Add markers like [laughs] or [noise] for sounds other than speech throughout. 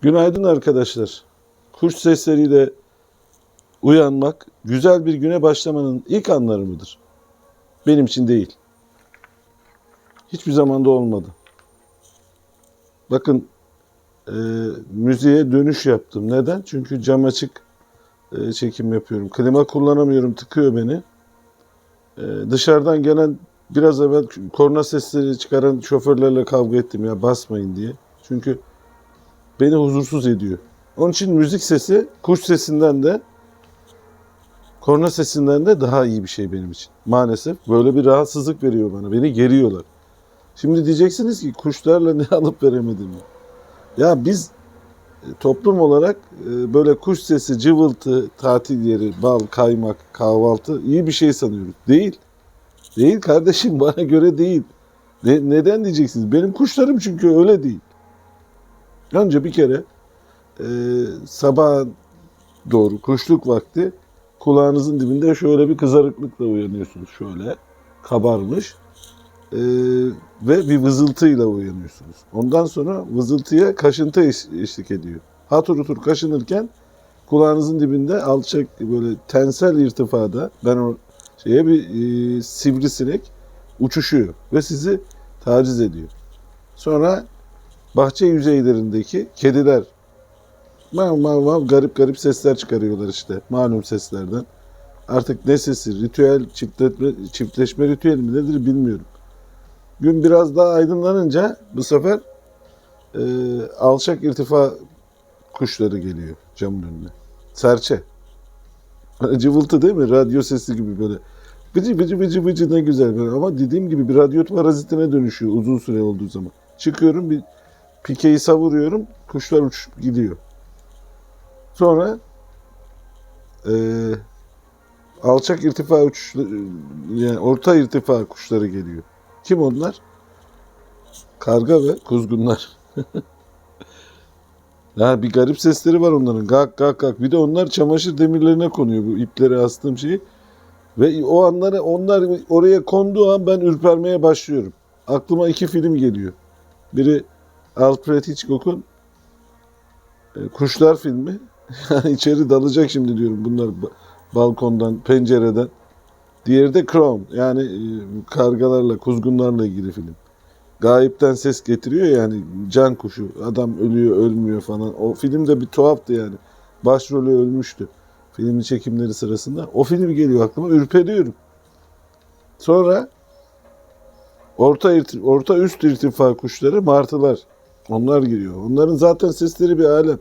Günaydın arkadaşlar. Kuş sesleriyle uyanmak güzel bir güne başlamanın ilk anları mıdır? Benim için değil. Hiçbir zamanda olmadı. Bakın e, müziğe dönüş yaptım. Neden? Çünkü cam açık e, çekim yapıyorum. Klima kullanamıyorum, tıkıyor beni. E, dışarıdan gelen biraz evvel korna sesleri çıkaran şoförlerle kavga ettim ya basmayın diye. Çünkü beni huzursuz ediyor. Onun için müzik sesi kuş sesinden de korna sesinden de daha iyi bir şey benim için. Maalesef böyle bir rahatsızlık veriyor bana. Beni geriyorlar. Şimdi diyeceksiniz ki kuşlarla ne [laughs] alıp veremedim ya. Ya biz e, toplum olarak e, böyle kuş sesi, cıvıltı, tatil yeri, bal, kaymak, kahvaltı iyi bir şey sanıyoruz. Değil. Değil kardeşim [laughs] bana göre değil. Ne- neden diyeceksiniz? Benim kuşlarım çünkü öyle değil. Önce bir kere e, sabah doğru kuşluk vakti kulağınızın dibinde şöyle bir kızarıklıkla uyanıyorsunuz. Şöyle kabarmış e, ve bir vızıltıyla uyanıyorsunuz. Ondan sonra vızıltıya kaşıntı eş- eşlik ediyor. Hatır hutur kaşınırken kulağınızın dibinde alçak böyle tensel irtifada ben o şeye bir e, sivrisinek uçuşuyor ve sizi taciz ediyor. Sonra bahçe yüzeylerindeki kediler mav mav mav garip garip sesler çıkarıyorlar işte malum seslerden. Artık ne sesi, ritüel, çiftleşme, çiftleşme ritüeli mi nedir bilmiyorum. Gün biraz daha aydınlanınca bu sefer e, alçak irtifa kuşları geliyor camın önüne. Serçe. Cıvıltı değil mi? Radyo sesi gibi böyle. Bıcı bıcı bıcı bıcı ne güzel böyle. Ama dediğim gibi bir radyo parazitine dönüşüyor uzun süre olduğu zaman. Çıkıyorum bir pikeyi savuruyorum. Kuşlar uçup gidiyor. Sonra eee, alçak irtifa uçuş yani orta irtifa kuşları geliyor. Kim onlar? Karga ve kuzgunlar. [laughs] ya bir garip sesleri var onların. Gak gak gak. Bir de onlar çamaşır demirlerine konuyor bu iplere astığım şeyi. Ve o anları onlar oraya konduğu an ben ürpermeye başlıyorum. Aklıma iki film geliyor. Biri Alfred Hitchcock'un e, Kuşlar filmi. [laughs] Yani içeri dalacak şimdi diyorum bunlar ba- balkondan, pencereden. Diğeri de Crown. Yani e, kargalarla, kuzgunlarla ilgili film. Gayipten ses getiriyor yani can kuşu. Adam ölüyor, ölmüyor falan. O film de bir tuhaftı yani. Başrolü ölmüştü. Filmin çekimleri sırasında. O film geliyor aklıma. Ürperiyorum. Sonra orta orta üst irtifa kuşları martılar. Onlar giriyor. Onların zaten sesleri bir alem.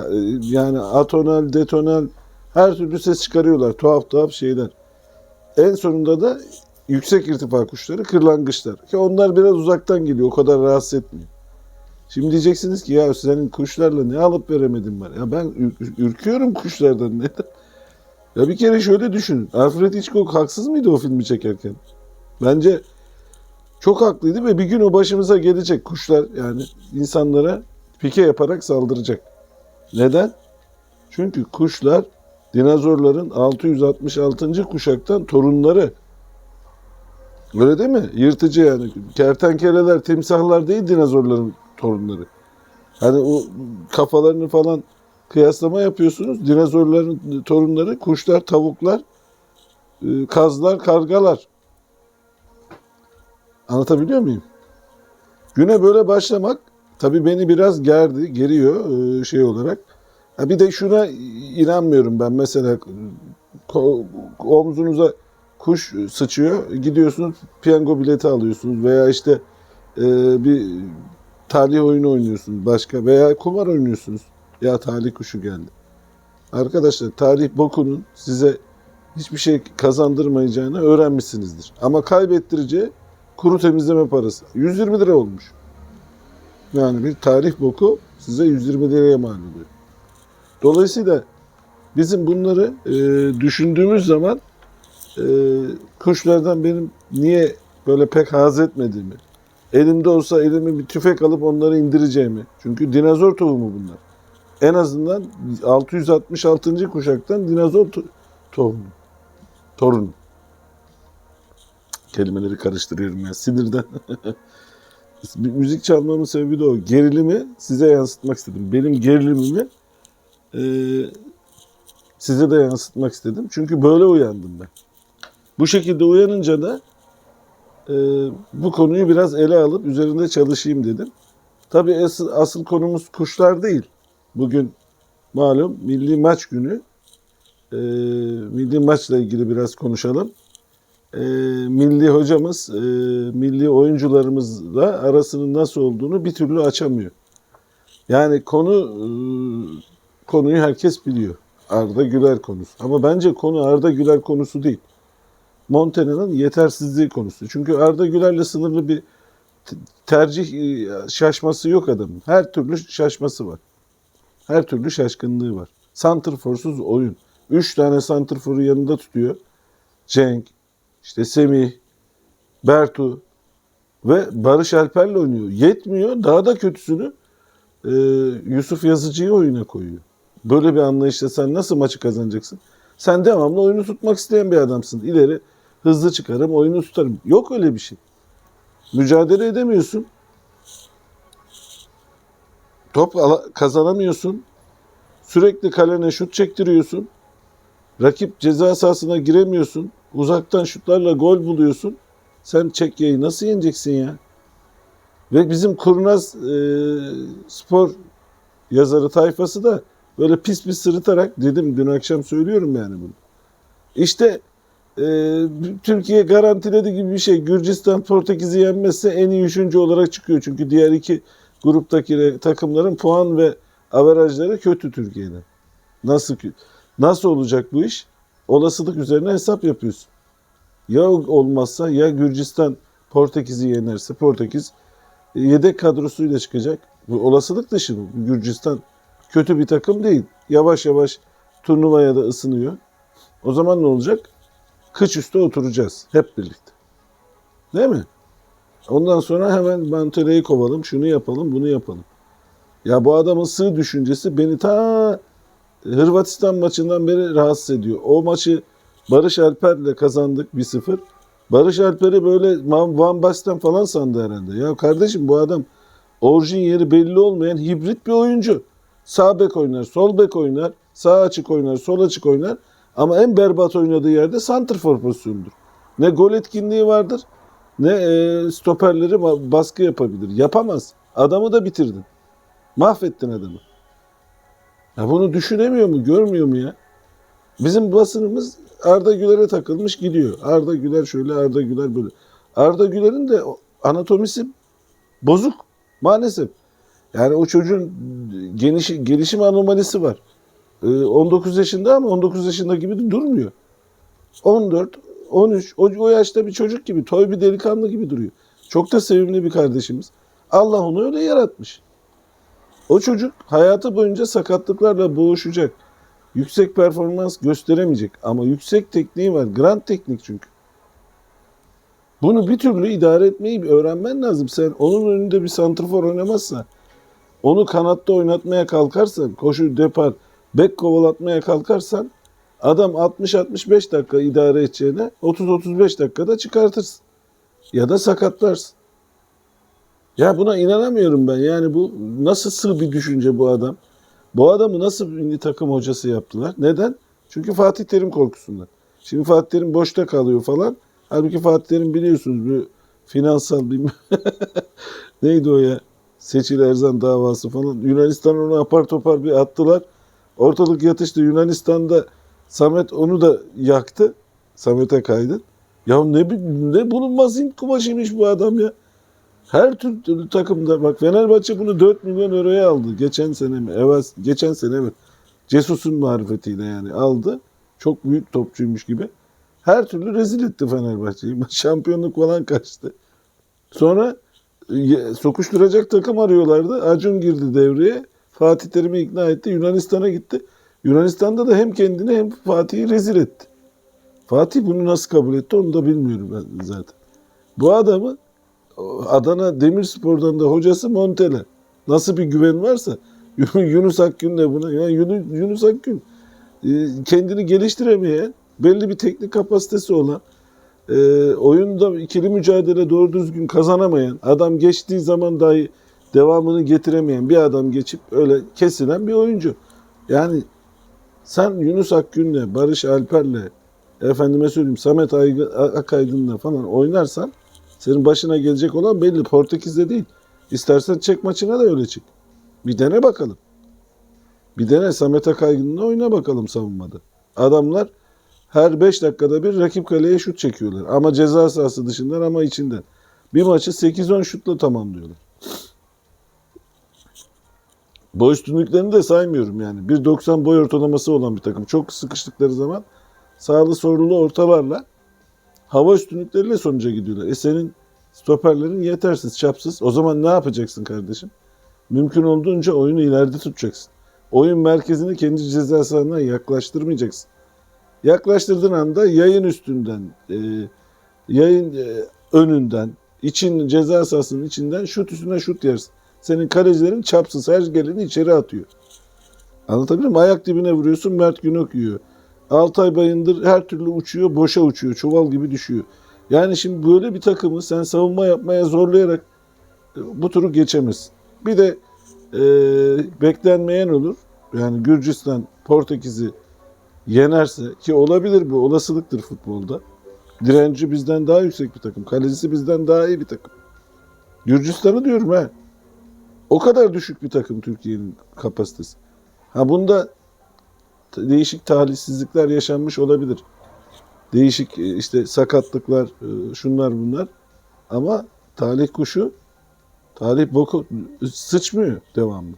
E, Yani atonal, detonal her türlü ses çıkarıyorlar. Tuhaf tuhaf şeyler. En sonunda da yüksek irtifa kuşları kırlangıçlar. Ki onlar biraz uzaktan geliyor. O kadar rahatsız etmiyor. Şimdi diyeceksiniz ki ya senin kuşlarla ne alıp veremedin var. Ya ben ür- ürküyorum kuşlardan. [laughs] Neden? Ya bir kere şöyle düşünün. Alfred Hitchcock haksız mıydı o filmi çekerken? Bence çok haklıydı ve bir gün o başımıza gelecek kuşlar yani insanlara pike yaparak saldıracak. Neden? Çünkü kuşlar dinozorların 666. kuşaktan torunları. Öyle değil mi? Yırtıcı yani. Kertenkeleler, timsahlar değil dinozorların torunları. Hani o kafalarını falan kıyaslama yapıyorsunuz. Dinozorların torunları kuşlar, tavuklar, e, kazlar, kargalar. Anlatabiliyor muyum? Güne böyle başlamak tabii beni biraz gerdi, geriyor e, şey olarak. Ha bir de şuna inanmıyorum ben mesela ko- omzunuza kuş sıçıyor, gidiyorsunuz piyango bileti alıyorsunuz veya işte e, bir talih oyunu oynuyorsunuz başka veya kumar oynuyorsunuz. Ya talih kuşu geldi. Arkadaşlar talih bokunun size hiçbir şey kazandırmayacağını öğrenmişsinizdir. Ama kaybettireceği kuru temizleme parası. 120 lira olmuş. Yani bir tarih boku size 120 liraya mal oluyor. Dolayısıyla bizim bunları e, düşündüğümüz zaman e, kuşlardan benim niye böyle pek haz etmediğimi, elimde olsa elime bir tüfek alıp onları indireceğimi. Çünkü dinozor tohumu bunlar. En azından 666. kuşaktan dinozor to- tohumu. Torun. Kelimeleri karıştırıyorum ya sinirden. [laughs] müzik çalmamın sebebi de o. Gerilimi size yansıtmak istedim. Benim gerilimimi e, size de yansıtmak istedim. Çünkü böyle uyandım ben. Bu şekilde uyanınca da e, bu konuyu biraz ele alıp üzerinde çalışayım dedim. Tabii asıl, asıl konumuz kuşlar değil. Bugün malum milli maç günü. E, milli maçla ilgili biraz konuşalım. E, milli hocamız, e, milli oyuncularımızla arasının nasıl olduğunu bir türlü açamıyor. Yani konu e, konuyu herkes biliyor. Arda Güler konusu. Ama bence konu Arda Güler konusu değil. Montenegro'nun yetersizliği konusu. Çünkü Arda Güler'le sınırlı bir tercih e, şaşması yok adamın. Her türlü şaşması var. Her türlü şaşkınlığı var. Santrforsuz oyun. Üç tane santrforu yanında tutuyor. Cenk, işte Semih, Bertu ve Barış Alper'le oynuyor. Yetmiyor. Daha da kötüsünü e, Yusuf Yazıcı'yı oyuna koyuyor. Böyle bir anlayışla sen nasıl maçı kazanacaksın? Sen devamlı oyunu tutmak isteyen bir adamsın. İleri hızlı çıkarım, oyunu tutarım. Yok öyle bir şey. Mücadele edemiyorsun. Top kazanamıyorsun. Sürekli kalene şut çektiriyorsun. Rakip ceza sahasına giremiyorsun. Uzaktan şutlarla gol buluyorsun. Sen Çekya'yı nasıl yeneceksin ya? Ve bizim kurnaz e, spor yazarı tayfası da böyle pis pis sırıtarak dedim dün akşam söylüyorum yani bunu. İşte e, Türkiye garantiledi gibi bir şey. Gürcistan Portekiz'i yenmezse en iyi üçüncü olarak çıkıyor. Çünkü diğer iki gruptaki takımların puan ve averajları kötü Türkiye'de. Nasıl nasıl olacak bu iş? Olasılık üzerine hesap yapıyorsun. Ya olmazsa ya Gürcistan Portekiz'i yenerse Portekiz e, yedek kadrosuyla çıkacak. Bu olasılık dışı bu. Gürcistan kötü bir takım değil. Yavaş yavaş turnuvaya da ısınıyor. O zaman ne olacak? Kıç üstü oturacağız hep birlikte. Değil mi? Ondan sonra hemen Mantere'yi kovalım, şunu yapalım, bunu yapalım. Ya bu adamın sığ düşüncesi beni ta Hırvatistan maçından beri rahatsız ediyor. O maçı Barış Alper'le kazandık 1-0. Barış Alper'i böyle Van Basten falan sandı herhalde. Ya kardeşim bu adam orijin yeri belli olmayan hibrit bir oyuncu. Sağ bek oynar, sol bek oynar, sağ açık oynar, sol açık oynar. Ama en berbat oynadığı yerde santrfor pozisyonudur. Ne gol etkinliği vardır, ne e, stoperleri ba- baskı yapabilir. Yapamaz. Adamı da bitirdin. Mahvettin adamı. Ya bunu düşünemiyor mu, görmüyor mu ya? Bizim basınımız Arda Güler'e takılmış gidiyor. Arda Güler şöyle, Arda Güler böyle. Arda Güler'in de anatomisi bozuk maalesef. Yani o çocuğun geniş, gelişim anomalisi var. Ee, 19 yaşında ama 19 yaşında gibi durmuyor. 14, 13, o, o yaşta bir çocuk gibi, toy bir delikanlı gibi duruyor. Çok da sevimli bir kardeşimiz. Allah onu öyle yaratmış. O çocuk hayatı boyunca sakatlıklarla boğuşacak. Yüksek performans gösteremeyecek ama yüksek tekniği var. Grand teknik çünkü. Bunu bir türlü idare etmeyi öğrenmen lazım. Sen onun önünde bir santrfor oynamazsa, onu kanatta oynatmaya kalkarsan, koşu, depar, bek kovalatmaya kalkarsan adam 60-65 dakika idare edeceğine 30-35 dakikada çıkartırsın. Ya da sakatlarsın. Ya buna inanamıyorum ben. Yani bu nasıl sığ bir düşünce bu adam? Bu adamı nasıl milli takım hocası yaptılar? Neden? Çünkü Fatih Terim korkusundan. Şimdi Fatih Terim boşta kalıyor falan. Halbuki Fatih Terim biliyorsunuz bir finansal bir [laughs] neydi o ya? Seçil Erzan davası falan. Yunanistan onu apar topar bir attılar. Ortalık yatıştı. Yunanistan'da Samet onu da yaktı. Samet'e kaydı. Ya ne, ne bulunmaz Hint kumaşıymış bu adam ya. Her tür, türlü takımda bak Fenerbahçe bunu 4 milyon euroya aldı. Geçen sene mi? Evet, geçen sene mi? Cesus'un marifetiyle yani aldı. Çok büyük topçuymuş gibi. Her türlü rezil etti Fenerbahçe'yi. [laughs] Şampiyonluk falan kaçtı. Sonra e, sokuşturacak takım arıyorlardı. Acun girdi devreye. Fatih Terim'i ikna etti. Yunanistan'a gitti. Yunanistan'da da hem kendini hem Fatih'i rezil etti. Fatih bunu nasıl kabul etti onu da bilmiyorum ben zaten. Bu adamı Adana Demirspor'dan da hocası Montella. Nasıl bir güven varsa [laughs] Yunus Akgün de buna. Yani Yunus, Yunus Akgün e, kendini geliştiremeyen, belli bir teknik kapasitesi olan, e, oyunda ikili mücadele doğru düzgün kazanamayan, adam geçtiği zaman dahi devamını getiremeyen bir adam geçip öyle kesilen bir oyuncu. Yani sen Yunus Akgün'le, Barış Alper'le, efendime söyleyeyim Samet Akaydın'la falan oynarsan senin başına gelecek olan belli. Portekiz'de değil. İstersen çek maçına da öyle çık. Bir dene bakalım. Bir dene Samet Akaydın'la oyna bakalım savunmada. Adamlar her 5 dakikada bir rakip kaleye şut çekiyorlar. Ama ceza sahası dışından ama içinden. Bir maçı 8-10 şutla tamamlıyorlar. Boy üstünlüklerini de saymıyorum yani. 1.90 boy ortalaması olan bir takım. Çok sıkıştıkları zaman sağlı sorulu ortalarla hava üstünlükleriyle sonuca gidiyorlar. E senin stoperlerin yetersiz, çapsız. O zaman ne yapacaksın kardeşim? Mümkün olduğunca oyunu ileride tutacaksın. Oyun merkezini kendi ceza sahana yaklaştırmayacaksın. Yaklaştırdığın anda yayın üstünden, e, yayın e, önünden, için ceza sahasının içinden şut üstüne şut yersin. Senin kalecilerin çapsız her geleni içeri atıyor. Anlatabiliyor muyum? Ayak dibine vuruyorsun Mert Günok yiyor. Altay Bayındır her türlü uçuyor, boşa uçuyor. Çuval gibi düşüyor. Yani şimdi böyle bir takımı sen savunma yapmaya zorlayarak e, bu turu geçemezsin. Bir de e, beklenmeyen olur. Yani Gürcistan Portekiz'i yenerse ki olabilir bu olasılıktır futbolda. Direnci bizden daha yüksek bir takım. Kalecisi bizden daha iyi bir takım. Gürcistan'ı diyorum ha. O kadar düşük bir takım Türkiye'nin kapasitesi. Ha bunda değişik talihsizlikler yaşanmış olabilir. Değişik e, işte sakatlıklar, e, şunlar bunlar. Ama talih kuşu talih boku sıçmıyor devamlı.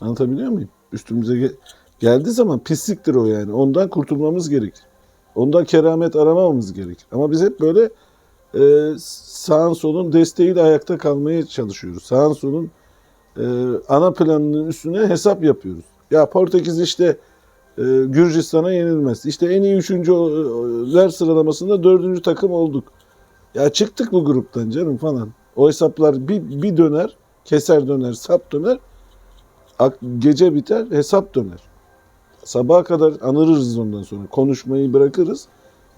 Anlatabiliyor muyum? Üstümüze ge- geldiği zaman pisliktir o yani. Ondan kurtulmamız gerekir. Ondan keramet aramamamız gerekir. Ama biz hep böyle e, sağın solun desteğiyle ayakta kalmaya çalışıyoruz. Sağın solun e, ana planının üstüne hesap yapıyoruz. Ya Portekiz işte Gürcistan'a yenilmez. İşte en iyi üçüncüler sıralamasında dördüncü takım olduk. Ya çıktık bu gruptan canım falan. O hesaplar bir, bir döner, keser döner, sap döner. Gece biter, hesap döner. Sabaha kadar anırırız ondan sonra. Konuşmayı bırakırız.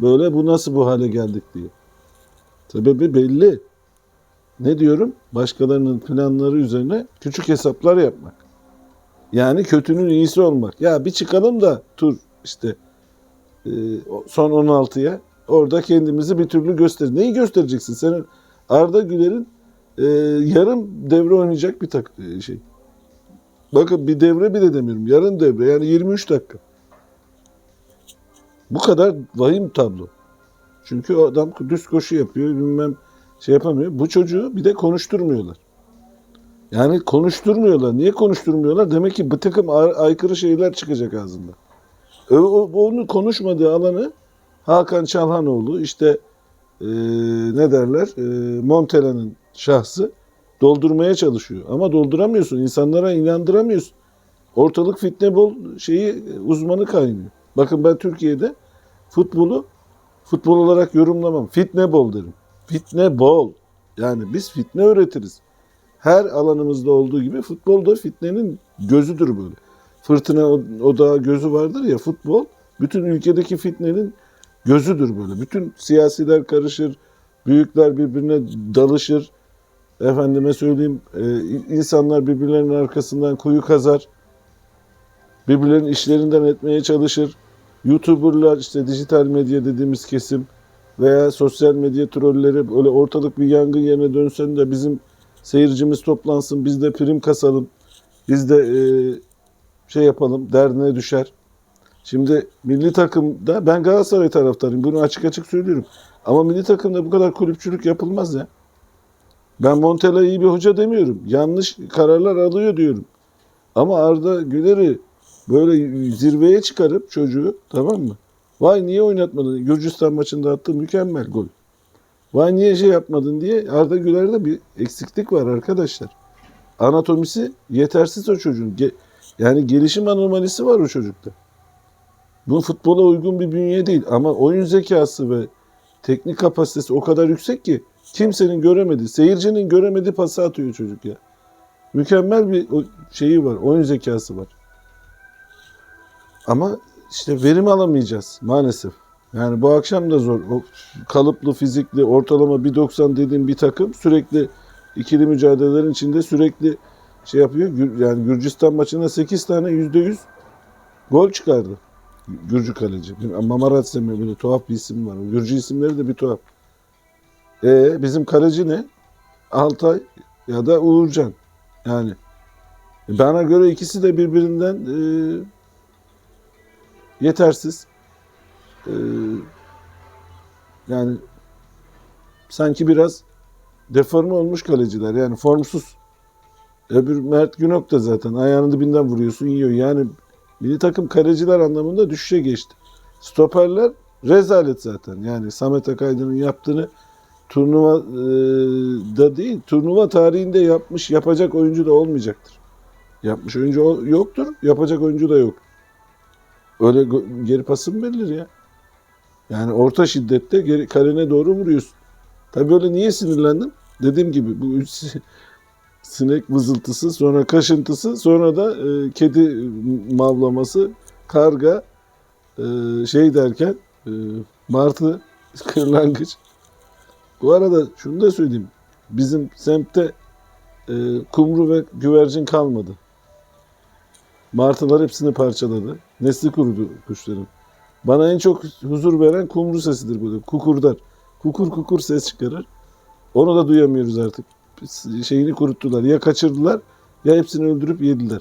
Böyle bu nasıl bu hale geldik diye. Sebebi belli. Ne diyorum? Başkalarının planları üzerine küçük hesaplar yapmak. Yani kötünün iyisi olmak. Ya bir çıkalım da tur işte e, son 16'ya orada kendimizi bir türlü göster. Neyi göstereceksin? Senin Arda Güler'in e, yarım devre oynayacak bir tak e, şey. Bakın bir devre bile demiyorum. Yarım devre yani 23 dakika. Bu kadar vahim tablo. Çünkü adam düz koşu yapıyor bilmem şey yapamıyor. Bu çocuğu bir de konuşturmuyorlar. Yani konuşturmuyorlar. Niye konuşturmuyorlar? Demek ki bir takım aykırı şeyler çıkacak ağzında. O, o- onun konuşmadığı alanı Hakan Çalhanoğlu işte e, ne derler e, Montela'nın şahsı doldurmaya çalışıyor. Ama dolduramıyorsun. İnsanlara inandıramıyorsun. Ortalık fitne bol şeyi e, uzmanı kaynıyor. Bakın ben Türkiye'de futbolu futbol olarak yorumlamam. Fitne bol derim. Fitne bol. Yani biz fitne öğretiriz. Her alanımızda olduğu gibi futbolda fitnenin gözüdür böyle. Fırtına odağı gözü vardır ya futbol bütün ülkedeki fitnenin gözüdür böyle. Bütün siyasiler karışır, büyükler birbirine dalışır. Efendime söyleyeyim e, insanlar birbirlerinin arkasından kuyu kazar. Birbirlerinin işlerinden etmeye çalışır. YouTuber'lar işte dijital medya dediğimiz kesim veya sosyal medya trolleri böyle ortalık bir yangın yerine dönsen de bizim seyircimiz toplansın biz de prim kasalım. Biz de e, şey yapalım derdine düşer. Şimdi milli takımda ben Galatasaray taraftarıyım. Bunu açık açık söylüyorum. Ama milli takımda bu kadar kulüpçülük yapılmaz ya. Ben Montella iyi bir hoca demiyorum. Yanlış kararlar alıyor diyorum. Ama Arda Güler'i böyle zirveye çıkarıp çocuğu tamam mı? Vay niye oynatmadın? Gürcistan maçında attığı mükemmel gol. Vay niye şey yapmadın diye Arda Güler'de bir eksiklik var arkadaşlar. Anatomisi yetersiz o çocuğun. Ge- yani gelişim anomalisi var o çocukta. Bu futbola uygun bir bünye değil ama oyun zekası ve teknik kapasitesi o kadar yüksek ki kimsenin göremediği, seyircinin göremediği pası atıyor çocuk ya. Mükemmel bir şeyi var, oyun zekası var. Ama işte verim alamayacağız maalesef. Yani bu akşam da zor. O kalıplı, fizikli, ortalama 1.90 dediğim bir takım sürekli ikili mücadelelerin içinde sürekli şey yapıyor. Yani Gürcistan maçında 8 tane %100 gol çıkardı. Gürcü kaleci. Mamarat mi böyle tuhaf bir isim var. Gürcü isimleri de bir tuhaf. E bizim kaleci ne? Altay ya da Uğurcan. Yani bana göre ikisi de birbirinden e, yetersiz. E, yani sanki biraz deforme olmuş kaleciler. Yani formsuz. Öbür Mert Günok da zaten ayağının dibinden vuruyorsun yiyor. Yani milli takım kaleciler anlamında düşüşe geçti. Stoperler rezalet zaten. Yani Samet Akaydın'ın yaptığını turnuva e, da değil, turnuva tarihinde yapmış, yapacak oyuncu da olmayacaktır. Yapmış oyuncu yoktur, yapacak oyuncu da yok. Öyle geri pası mı verilir ya? Yani orta şiddette kalene doğru vuruyorsun. Tabii öyle niye sinirlendim? Dediğim gibi bu üç sinek vızıltısı, sonra kaşıntısı, sonra da e, kedi mavlaması, karga, e, şey derken e, martı, [laughs] kırlangıç. Bu arada şunu da söyleyeyim. Bizim semtte e, kumru ve güvercin kalmadı. Martılar hepsini parçaladı. Nesli kurudu kuşların. Bana en çok huzur veren kumru sesidir böyle. Kukurdar. Kukur kukur ses çıkarır. Onu da duyamıyoruz artık. Şeyini kuruttular. Ya kaçırdılar ya hepsini öldürüp yediler.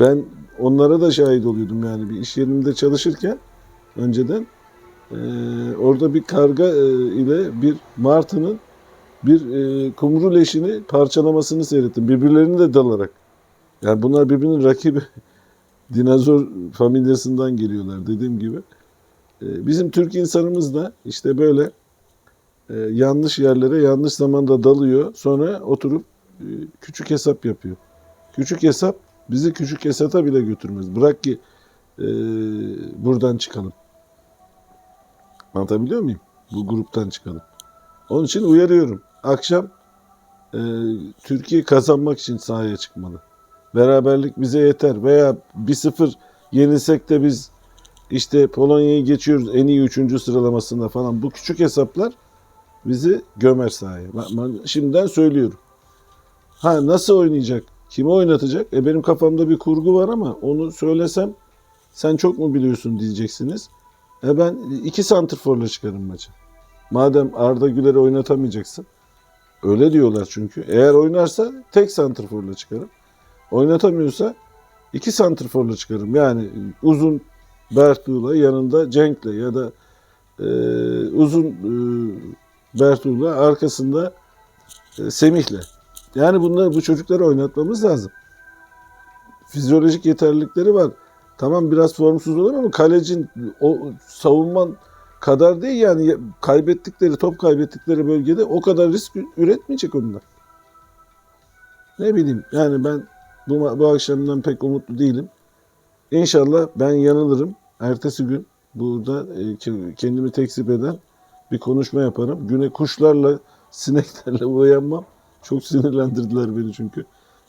Ben onlara da şahit oluyordum yani bir iş yerinde çalışırken önceden ee, orada bir karga e, ile bir martının bir e, kumru leşini parçalamasını seyrettim. Birbirlerini de dalarak. Yani bunlar birbirinin rakibi. Dinozor familyasından geliyorlar dediğim gibi. Ee, bizim Türk insanımız da işte böyle e, yanlış yerlere yanlış zamanda dalıyor. Sonra oturup e, küçük hesap yapıyor. Küçük hesap bizi küçük hesata bile götürmez. Bırak ki e, buradan çıkalım. Anlatabiliyor muyum? Bu gruptan çıkalım. Onun için uyarıyorum. Akşam Türkiye kazanmak için sahaya çıkmalı. Beraberlik bize yeter. Veya 1-0 yenilsek de biz işte Polonya'yı geçiyoruz en iyi 3. sıralamasında falan. Bu küçük hesaplar bizi gömer sahaya. Ben, şimdiden söylüyorum. Ha nasıl oynayacak? Kimi oynatacak? E benim kafamda bir kurgu var ama onu söylesem sen çok mu biliyorsun diyeceksiniz. E ben iki santrforla çıkarım maçı. Madem Arda Güler'i oynatamayacaksın. Öyle diyorlar çünkü. Eğer oynarsa tek santrforla çıkarım. Oynatamıyorsa iki santrforla çıkarım. Yani uzun Bertuğ'la yanında Cenk'le ya da e, uzun e, Bertuğ'la arkasında e, Semih'le. Yani bunları bu çocukları oynatmamız lazım. Fizyolojik yeterlilikleri var. Tamam biraz formsuz olur ama kalecin o savunman kadar değil yani kaybettikleri top kaybettikleri bölgede o kadar risk üretmeyecek onlar. Ne bileyim yani ben bu, bu akşamdan pek umutlu değilim. İnşallah ben yanılırım. Ertesi gün burada e, ke- kendimi tekzip eden bir konuşma yaparım. Güne kuşlarla, [laughs] sineklerle uyanmam. Çok sinirlendirdiler beni çünkü.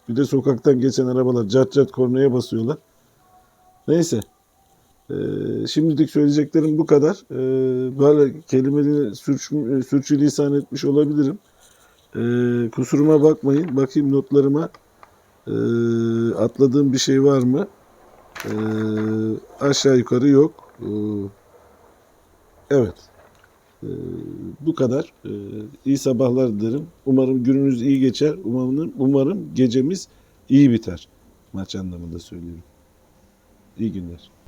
Bir de sokaktan geçen arabalar cat cat kornaya basıyorlar. Neyse. Ee, şimdilik söyleyeceklerim bu kadar. Ee, böyle kelimeleri sürç, sürçülisan etmiş olabilirim. Ee, kusuruma bakmayın. Bakayım notlarıma. Ee, atladığım bir şey var mı? Ee, aşağı yukarı yok. Ee, evet. Ee, bu kadar. Ee, iyi sabahlar dilerim. Umarım gününüz iyi geçer. Umarım, umarım gecemiz iyi biter. Maç anlamında söylüyorum. İyi günler.